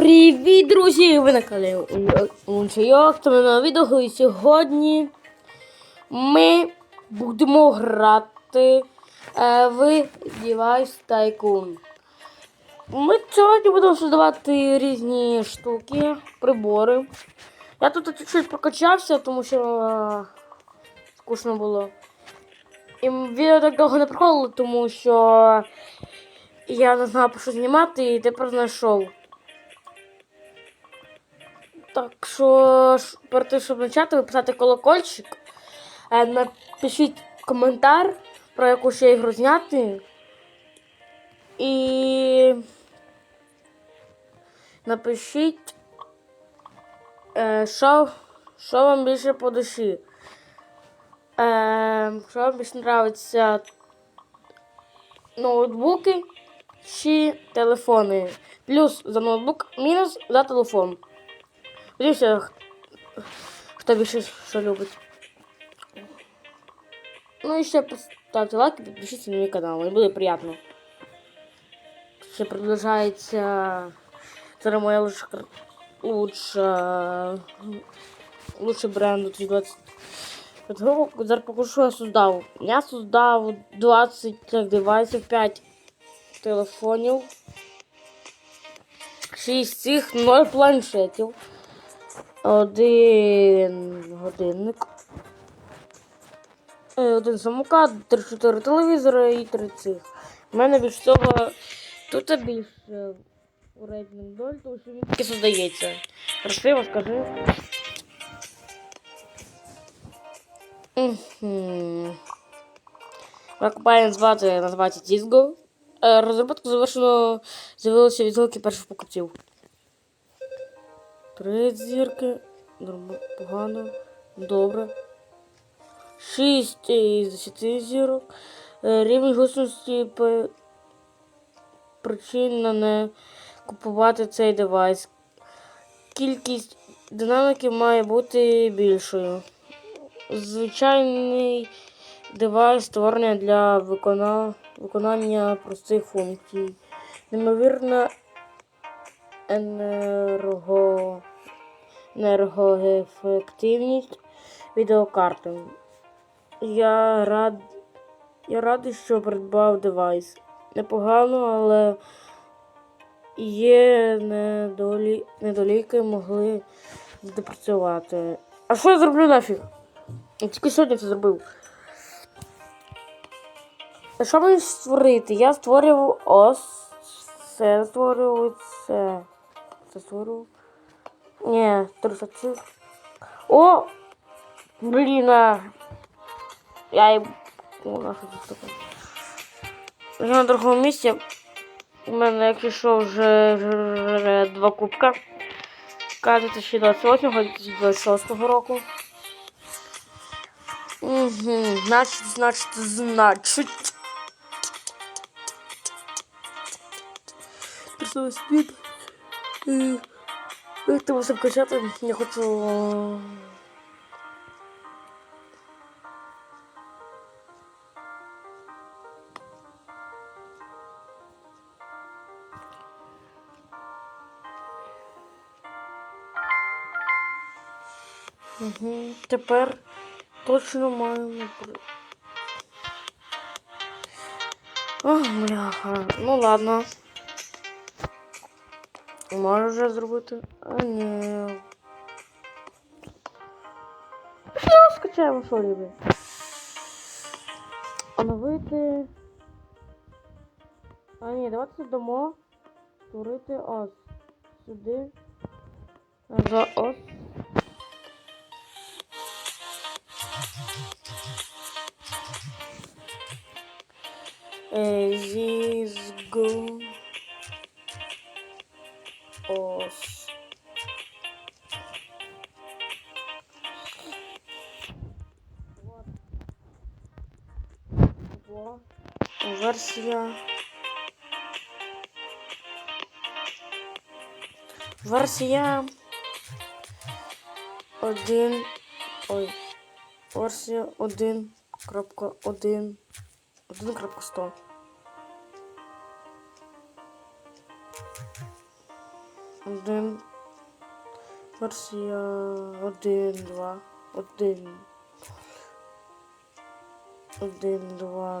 Привіт, друзі! Ви на каналі Лунчайок, це мене відео і сьогодні ми будемо грати е, в Device Tycoon. Ми сьогодні будемо создавати різні штуки, прибори. Я тут чуть-чуть прокачався, тому що е, скучно було. І відео так довго не проходило, тому що я не знав про що знімати і тепер знайшов. Так що перед тим, щоб почати, ви писати колокольчик. Е, Напишіть коментар, про яку ще ігру зняти. І напишіть, е, що, що вам більше по душі. Е, Що вам більше подобається ноутбуки чи телефони. Плюс за ноутбук, мінус за телефон. Подивіться, хто більше що любить. Ну і ще поставте лайк і підпишіться на мій канал. Мені буде приємно. Ще продовжається. Це лучша кар- лучша лучший бренд 2020. Зараз покажу, що я создав. Я создав 20 цих девайсів, 5 телефонів, 6 цих, 0 планшетів один годинник, е, один самокат, 3-4 телевізори і 3 цих. У мене більш всього тут більше у рейтинг доль, тому що він таки создається. Красиво, скажи. Мгм. Компанія назвати називається Disgo. Е, Розробку завершено з'явилися відгуки перших покупців. Три зірки. Погано. Добре. Шість із десяти зірок. Е, Рівень гучності причина не купувати цей девайс. Кількість динаміки має бути більшою. Звичайний девайс створений для викона... виконання простих функцій. Неймовірна енерго... енергоефективність відеокарти. Я рад... Я радий, що придбав девайс. Непогано, але є недолі... недоліки могли допрацювати. А що я зроблю нафіг? Я тільки сьогодні це зробив. Що мені створити? Я створював ось це, створював це. Це створював. Ні, 30. О! Блін, а. Я і... О, це таке? Вже на другому місці. У мене, якщо що, вже, два кубка. К 2028 2026 року. Угу, значить, значить, значить. Просто спід. Як ти все вкачати? Я хочу. Угу. Тепер точно маємо. Ох, бляха. Ну ладно. Можу вже зробити. А ні. Ну, скачаємо що любить. Оновити. А ні, давайте додамо. Створити ось. Сюди. За ось. Зізго. Во. Версія. Версія. Один. Ой. Версія один. Крапка один. Версія один, два. Один. Один, два.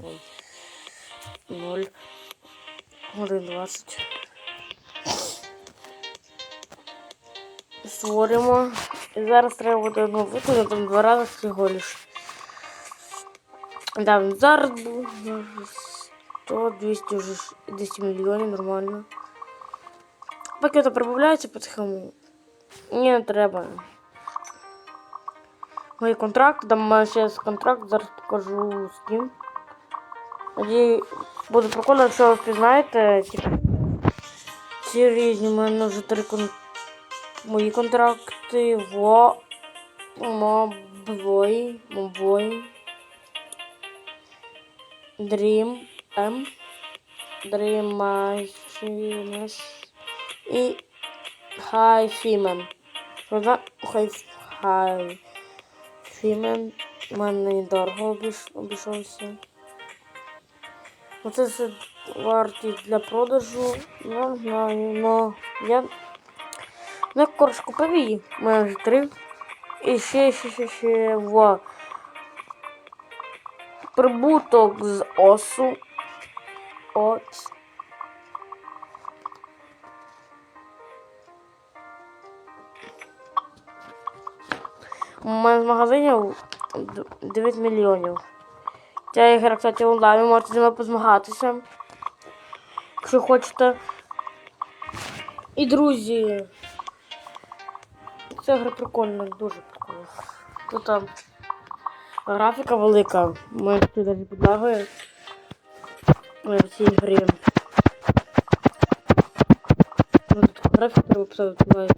ой, Ноль. Один, двадцять. Створюємо. І зараз треба буде одну виконати два рази всього лиш. Да, зараз був 100, 200, вже ж 200 мільйонів, нормально. Поки це прибавляється потихому. Ні, не треба. Мої контракти, там у мене ще контракт, зараз покажу з ким. Тоді буде прикольно, якщо ви впізнаєте, типу, ці різні, у мене вже три кон... мої контракти в Мобой, Мобой, Dream M, Dream і Фімен. Правда? Хай High Фімен. У мене дорого обійш- обійшовся. Оце все вартість для продажу. Не знаю, но я не коротше купив її. Мене вже три. І ще, ще, ще, ще в прибуток з осу. От. У мене з магазинів 9 мільйонів. Ця ігра, кстати, онлайн, можете з ними позмагатися. Якщо хочете. І друзі. Ця гра прикольна, дуже прикольна. Тут там графіка велика. Мене тут навіть підлагує в цій грі. Ну, тут графік треба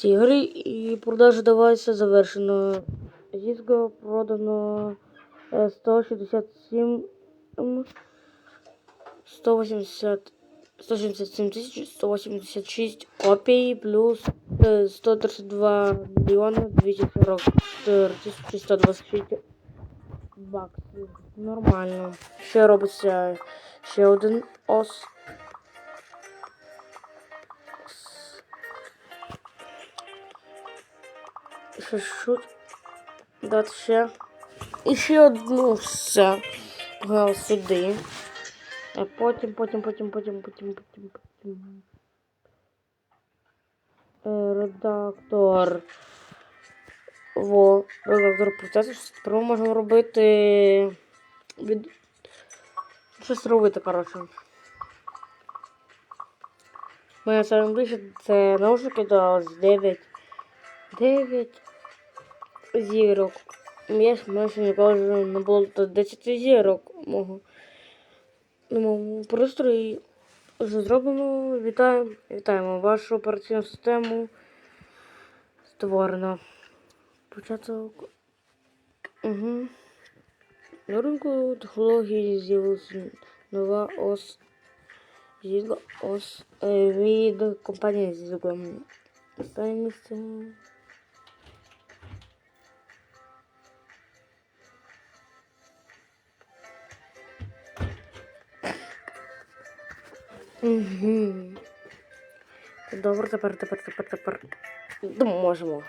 лайк. Ці гри і продажа девайса завершено. Зізго продано е, 167 м, 180 177 тисяч 186 копій плюс е, 132 мільйони 244 тисячі 126 баксів. Нормально. Ще робиться ще один ос. Шут. Дати ще. І ще одну все. Погнали сюди. А потім, потім, потім, потім, потім, потім, потім. Е, редактор. Во, редактор процесу. Тепер ми можемо робити. Від... Щось робити, коротше. Моя саме більше це наушники до 9. 9 зірок. Я майже ніколи не було до 10 зірок мого. Моєму пристрої вже зроблено. Вітаємо. Вітаємо вашу операційну систему. Створено. Початок. Угу. На ринку технології з'явилася нова ос. Зіга ос е, від компанії Зіга. Останнє місце. Угу. Добре, тепер, тепер, тепер, тепер. Можемо.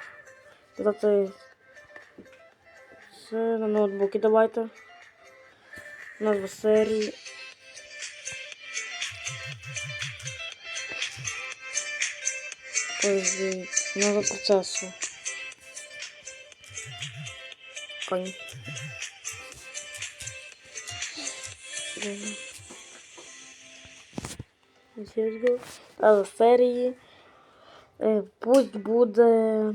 Це на ноутбуки давайте. Назва серії. Подожди, назва процесу. Конь. Назва серії. Е, Пусть буде.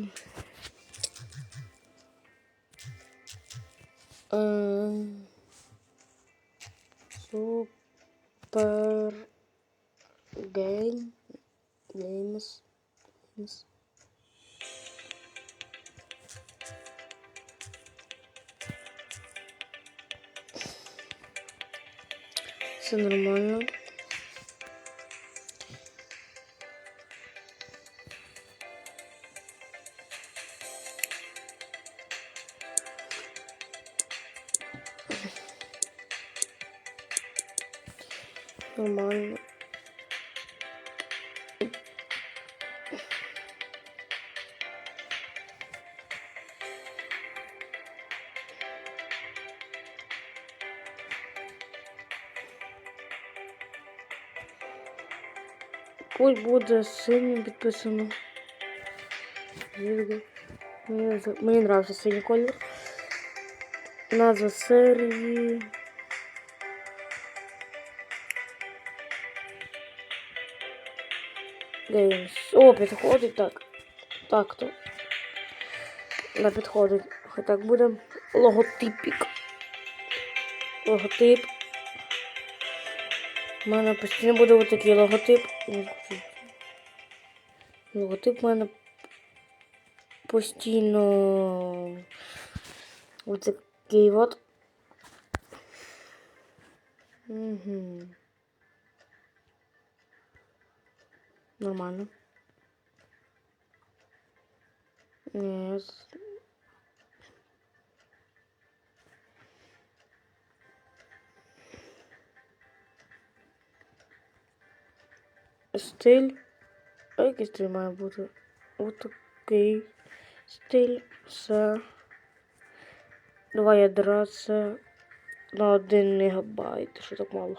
Е, Супер гейм. Геймс. Все нормально. нормально. Пусть буде синім підписано. Мені, мені нравиться синій колір. Назва серії. Games. О, підходить так. Так то. Не підходить. Хай так буде. Логотипік. Логотип. У мене постійно буде ось такий логотип. Логотип у мене постійно ось такий от. Угу. Нормально. Нет. Стиль. А який стиль має бути? Отакий стиль. Це. Два ядра це на 1 мегабайт. Що так мало?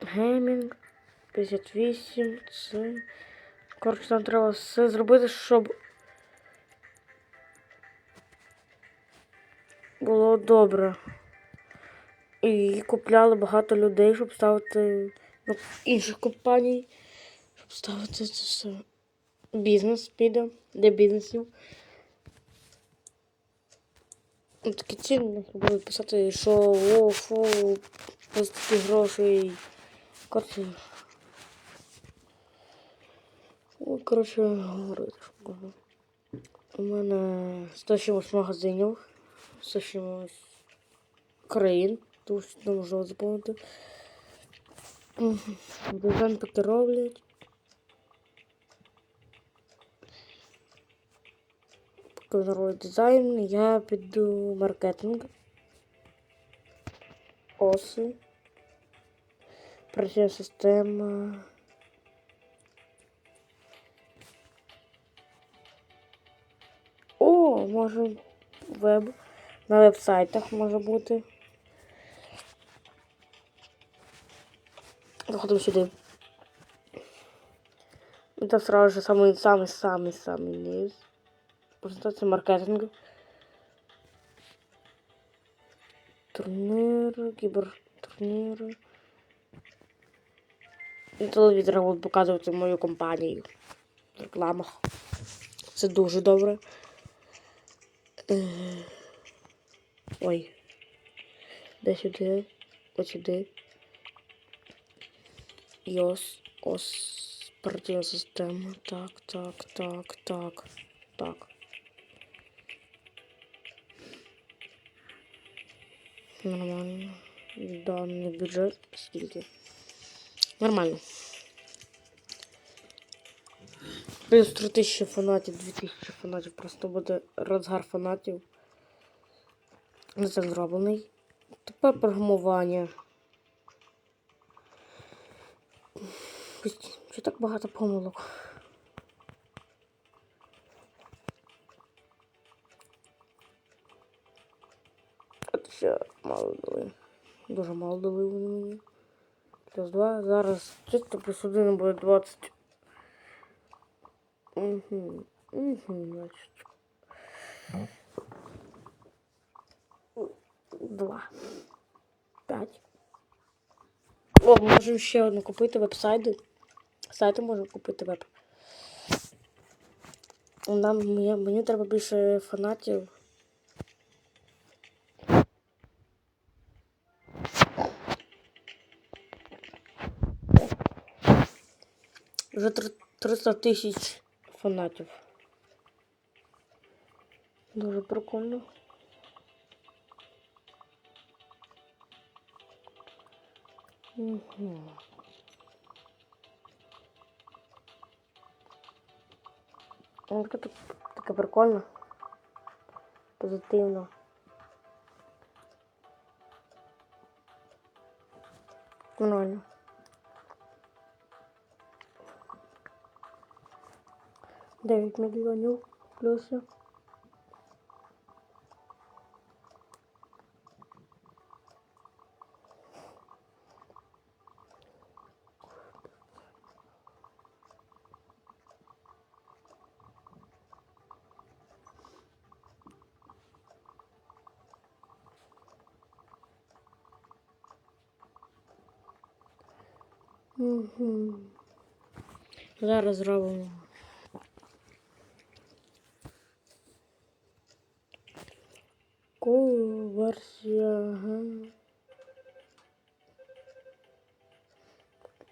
Геймінг. 58. Це. Коротше, нам треба все зробити, щоб було добре. І купляли багато людей, щоб ставити ну, інших компаній, щоб ставити це все. Бізнес піде для бізнесів. Ну, Такі ціни будуть писати, що о, фу, ось такі гроші. Коротше. Ну, коротше, говорити. що. У мене 100 чимось магазинів, 100 країн, тому що не можу заповнити. Дизайн таки роблять. Поки робить дизайн, я піду маркетинг. Оси. Операційна система. О, може веб. На веб-сайтах може бути. Заходимо сюди. І там сразу же самый самый самый самый низ. Презентація маркетингу. Турніри, кібертурніри. І телевізор будуть показувати мою компанію в рекламах. Це дуже добре. Ой. Де сюди? Ось сюди. І ось ось система. Так, так, так, так, так. Нормально. Даний бюджет скільки? Нормально. Плюс 3000 фанатів, 2000 фанатів. Просто буде розгар фанатів. Це зроблений. Тепер програмування. Що так багато помилок? От ще мало дали. Дуже мало дали вони мені. Плюс 2. Зараз чисто плюс 1 буде 20. Угу. Угу, значить. Два. П'ять. О, можемо ще одну купити веб-сайти. Сайти можемо купити веб. Нам мені, мені треба більше фанатів. Вже три- 300 тисяч фанатів. Дуже прикольно. Угу. Ну, таке, таке прикольно. Позитивно. Нормально. 9 мільйонів плюсів. Угу. Зараз зробимо.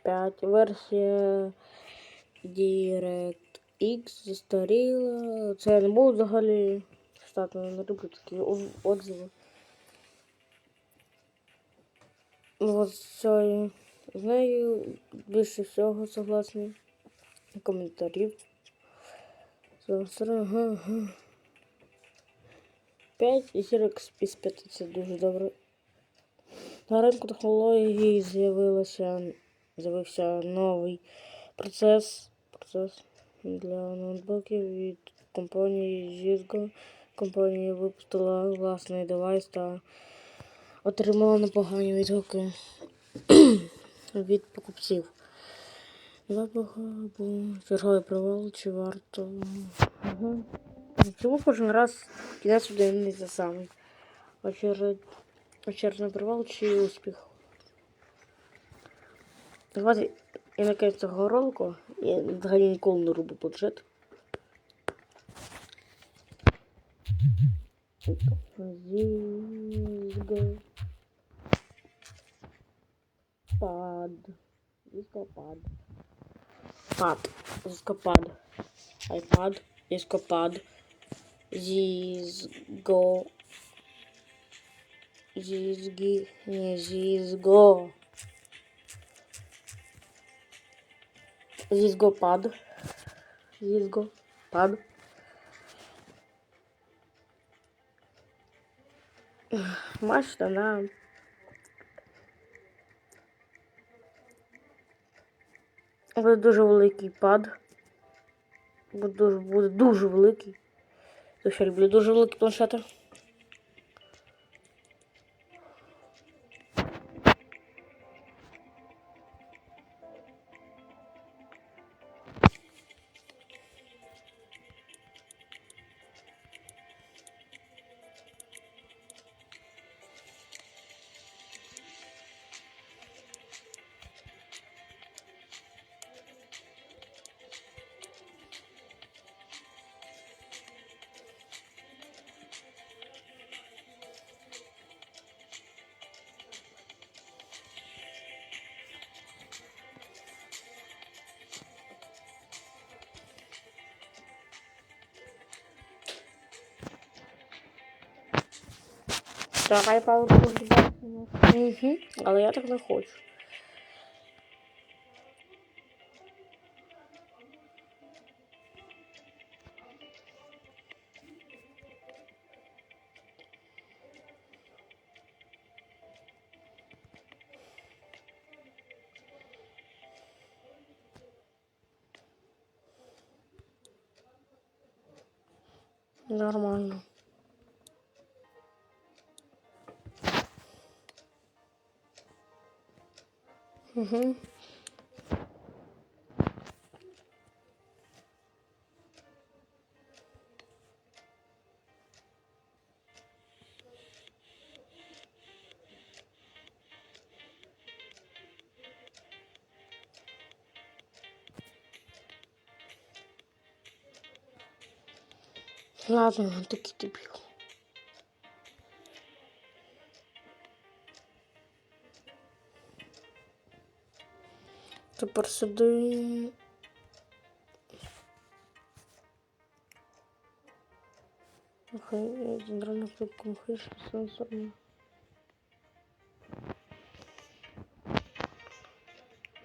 5 версія DirectX застаріла. Це не буду взагалі читати, я не люблю такі отзиви. От з з нею більше всього согласний. Коментарів. Ага, ага. 5 і із 5 це дуже добре. На ринку технологій з'явилося з'явився новий процес, процес для ноутбуків від компанії Zizgo. Компанія випустила власний девайс та отримала непогані відгуки від покупців. Запах був черговий провал, чи варто. Ага. Чому кожен раз кінець один не за самий? Очеред... Очередний провал чи успіх? Давайте я на кінець цього ролику. Я взагалі ніколи не роблю бюджет. Зізго. Пад. Дископад. Пад. Дископад. Айпад. Дископад. Зізго. Зізгі. Не, зізго. Зізгопад. Зізгопад. Бачите, на. Буде дуже великий пад. Буде дуже, буде дуже великий. Я люблю дуже великі планшети. Давай пару Угу. Але я так не хочу. Нормально. Угу. Ладно, он такий дебіл. Тепер сюди. Окей, центральну кнопку миші сенсорну.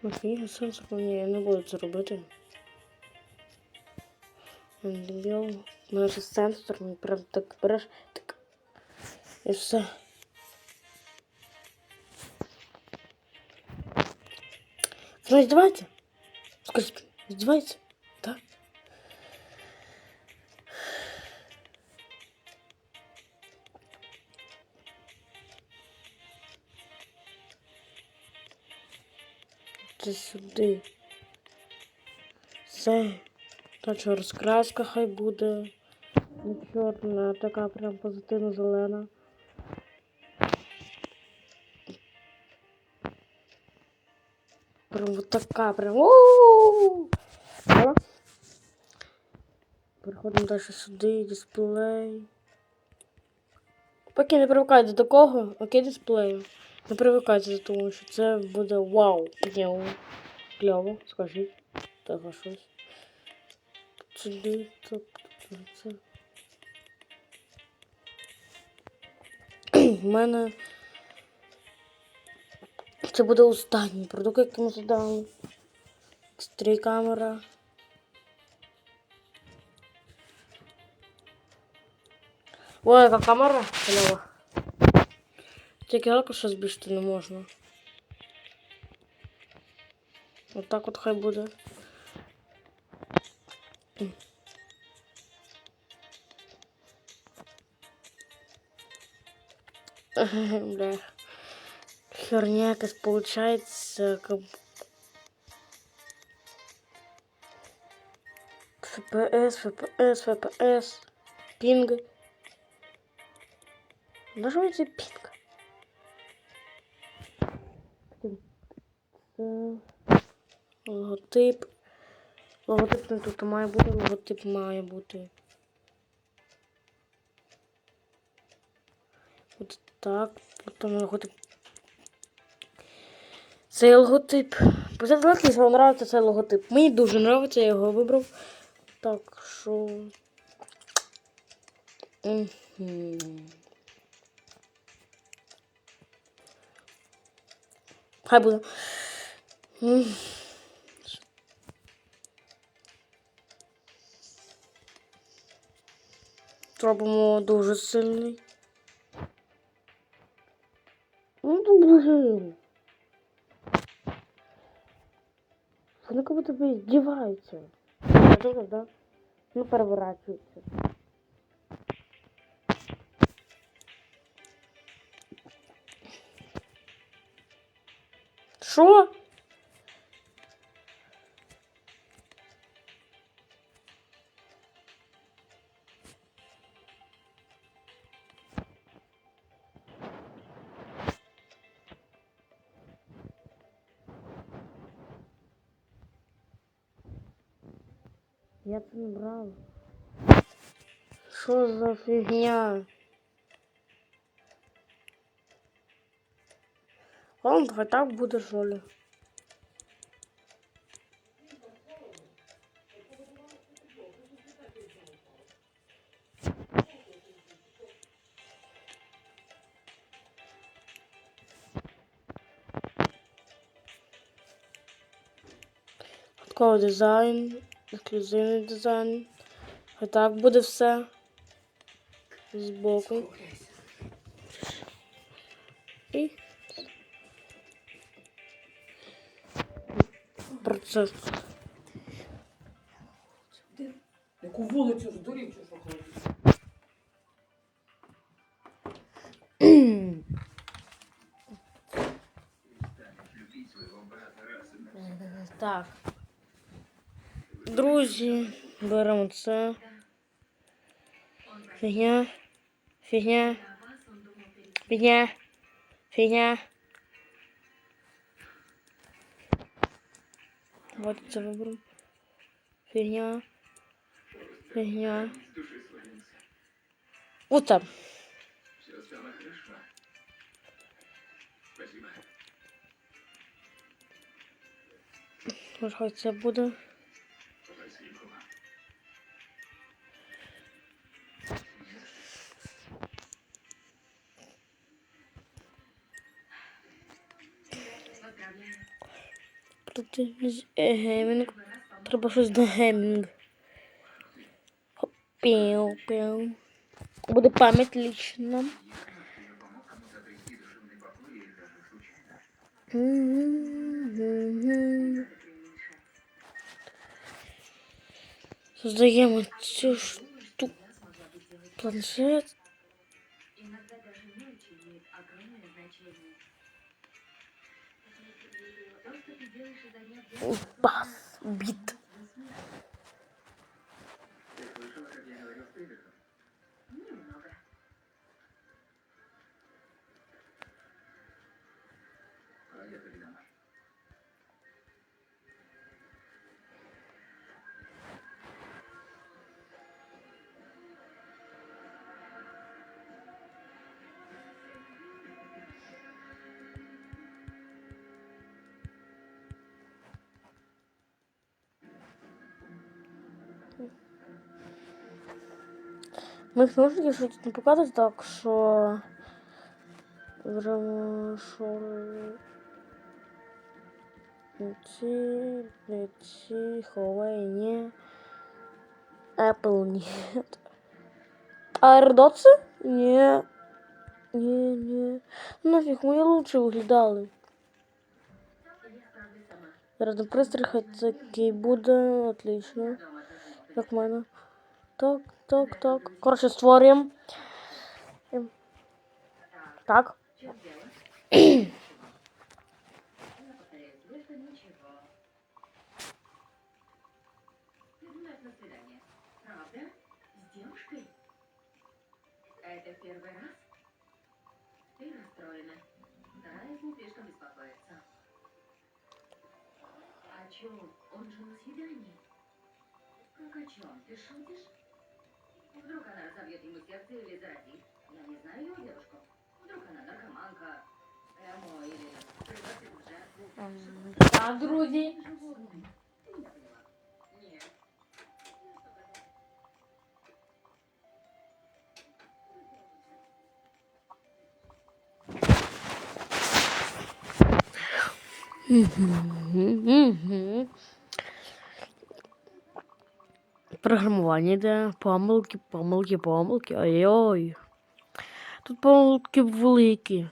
Окей, сенсорну ні, я не буду це робити. Дебіл. Мене ж сенсорний, прям так береш, так. І все. Ну, издевается? Скажите, издевается? Да? Це сюди. Все. Та розкраска хай буде. Чорна, така прям позитивно зелена. Прям вот така, прям. Переходимо далі сюди, дисплей. Поки не привикайте до такого, окей, дисплею. Не привикайте до того, що це буде вау. Йоу. Кльово, скажіть. Того щось. Сюди, тут, тут, це. У мене це буде останній продукт, який ми задали. Стрій камера. Ой, яка камера кльова. Тільки жалко, що збільшити не можна. Отак от хай буде. Бля. Херня якась получается. Как... ФПС, ФПС, ФПС. Пинг. Нажимайте пинг. Логотип. Логотип не тут має бути, логотип має бути. От так, потім логотип. Цей логотип. Якщо вам подобається цей логотип. Мені дуже подобається, я його вибрав. Так що. Мгм. Хай буде. М. Зробимо дуже сильний. Вони как будто бы издеваются. Это да? Ну, проворачиваются. Що? Що за фігня? Ладно, хай так буде, що ли. Такого дизайн, ексклюзивний дизайн. Так буде все. Збоку. І процес. Яку вулицю здурів, чи що ходить? Так. Друзі, беремо це. Фігня. Фігня. Фігня. Фігня. Давайте це виберемо. Фігня. Фігня. Вот там. Може, хай це буде. Тут е, геймінг. Треба щось на геймінг. Хоп, Піу, піу. Буде пам'ять лічна. Мгм. Создаємо цю штуку. Планшет. buff beat Моїх наушників що тут не показують, так що. Ці, не ці, Huawei, ні. Apple, ні. AirDots? Ні. Ні, ні. Нафіг, мої лучше виглядали. Зараз на пристрій такий буде, отлично. Як мене Так, так, так. Коротше, створюємо. Ем. Так. В чем дело? Я повторяю тебе, что ничего. Ты знаешь на свидание. Правда? С девушкой? Это в первый раз? Ты расстроена. Стараюсь не слишком беспокоиться. О чем? Он же на свидании. Как о чем? Ты шутишь? Вдруг она разобьет ему сердце или заразит. Я не знаю его девушку. Вдруг она наркоманка. Эмо или превратит в жертву. Так, друзі. Нет. Мгм. Програмування йде. Помилки, помилки, помилки. Ой-ой. Тут помилки великі.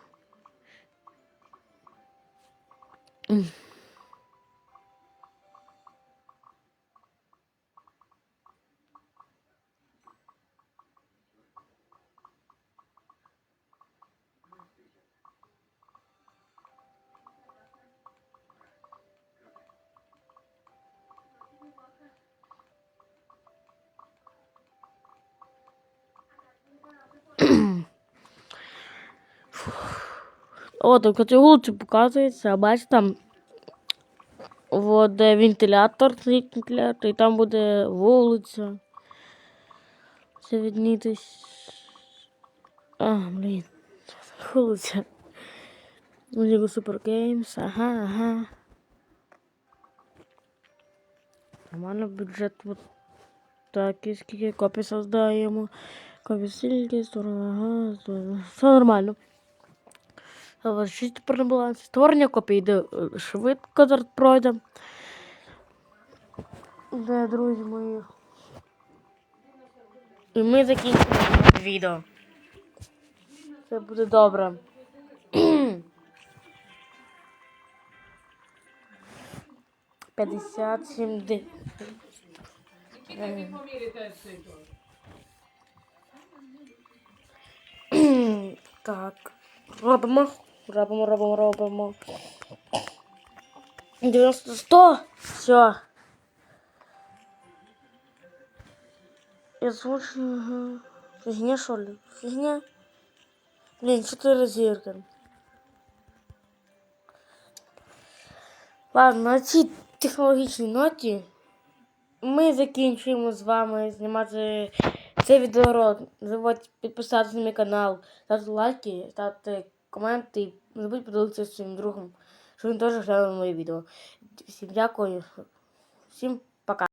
О, так от вулицю показується, а бачите там. От де вентилятор, вентилятор, і там буде вулиця. Це віднітись. А, блін. Вулиця. Лего Super Games, ага, ага. Нормально бюджет вот так, і скільки копій создаємо. Копій стільки, сторону, ага. Все нормально. Залишіть тепер на балансі. Створення копій йде е, швидко зараз пройде. Де, друзі мої. І ми закінчимо відео. Це буде добре. П'ятдесят сім цей то? Так. Робимо. Робимо, робимо, робимо. 90 100. Все. Я. Ага. Фигня, что ли? Фигня. Блин, 4 зірки. Ладно, на цій технологічній ноті ми закінчуємо з вами знімати цей відеоролик. Забудьте підписатися на мій канал, ставити лайки, ставити коменти і не забудь поділитися з своїм другом, щоб він теж глянув моє відео. Всім дякую. Всім пока.